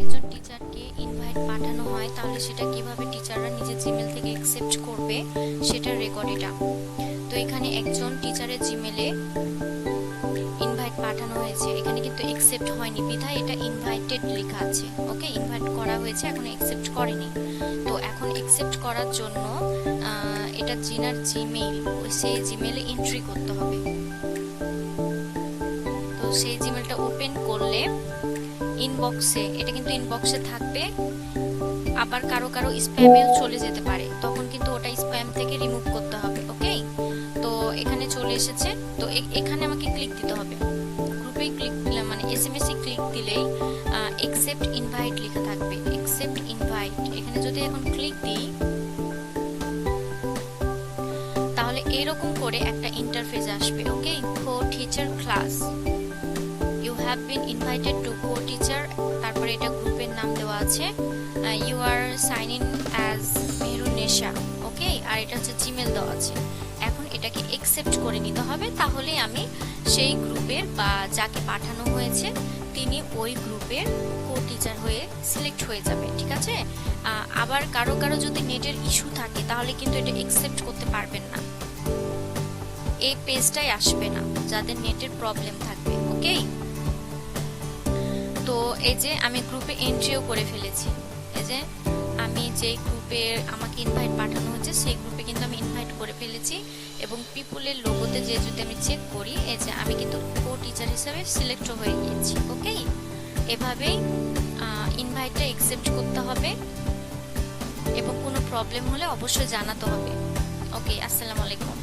একজন টিচারকে ইনভাইট পাঠানো হয়, তাহলে সেটা কীভাবে টিচাররা নিজের জিমেল থেকে অ্যাকসেপ্ট করবে, সেটার রেকর্ড এটা। তো এখানে একজন টিচারের জিমেলে কিন্তু অ্যাকসেপ্ট হয়নি। বিধায় এটা ইনভাইটেড লেখা আছে। ওকে ইনভাইট করা হয়েছে, এখন অ্যাকসেপ্ট করেনি। তো এখন অ্যাকসেপ্ট করার জন্য এটা জিনার জিমেইল সেই জিমেলে এন্ট্রি করতে হবে। তো সেই জিমেলটা ওপেন করলে ইনবক্সে এটা কিন্তু ইনবক্সে থাকবে। আবার কারও কারও স্প্যামেও চলে যেতে পারে। তখন কিন্তু ওটা স্প্যাম থেকে রিমুভ করতে হবে। ওকে তো এখানে চলে এসেছে। তো এখানে আমাকে ক্লিক দিতে হবে। গ্রুপে ক্লিক দিলে মানে এসএমএস এ ক্লিক দিলেই একসেপ্ট ইনভাইট লেখা থাকবে। একসেপ্ট ইনভাইট এখানে যদি এখন ক্লিক দিই, তাহলে এরকম করে একটা ইন্টারফেস আসবে okay co teacher class you have been invited to co teacher তারপরে এটা গ্রুপের নাম দেওয়া আছে। You are sign in as Mehrunnesa okay আর এটা হচ্ছে জিমেল দেওয়া আছে। এটাকে একসেপ্ট করে নিতে হবে, তাহলে আমি সেই গ্রুপের বা যাকে পাঠানো হয়েছে, তিনি ওই গ্রুপের কো টিচার হয়ে সিলেক্ট হয়ে যাবে, ঠিক আছে? আবার কারও কারও যদি নেটের ইস্যু থাকে, তাহলে কিন্তু এটা একসেপ্ট করতে পারবেন না। এই পেজটাই আসবে না, যাদের নেটের প্রবলেম থাকবে ওকে তো এই যে আমি গ্রুপে এন্ট্রিও করে ফেলেছি, এই যে আমি যে গ্রুপে আমাকে ইনভাইট পাঠানো হচ্ছে সেই গ্রুপে কিন্তু আমি ইনভাইট করে ফেলেছি। এবং পিপুলের লোগোতে যে যদি আমি চেক করি, এই যে আমি কিন্তু কো টিচার হিসাবে সিলেক্ট হয়ে গিয়েছি ওকে এভাবেই ইনভাইটটা অ্যাকসেপ্ট করতে হবে। এবং কোনো প্রবলেম হলে অবশ্যই জানাতে হবে। ওকে আসসালামু আলাইকুম।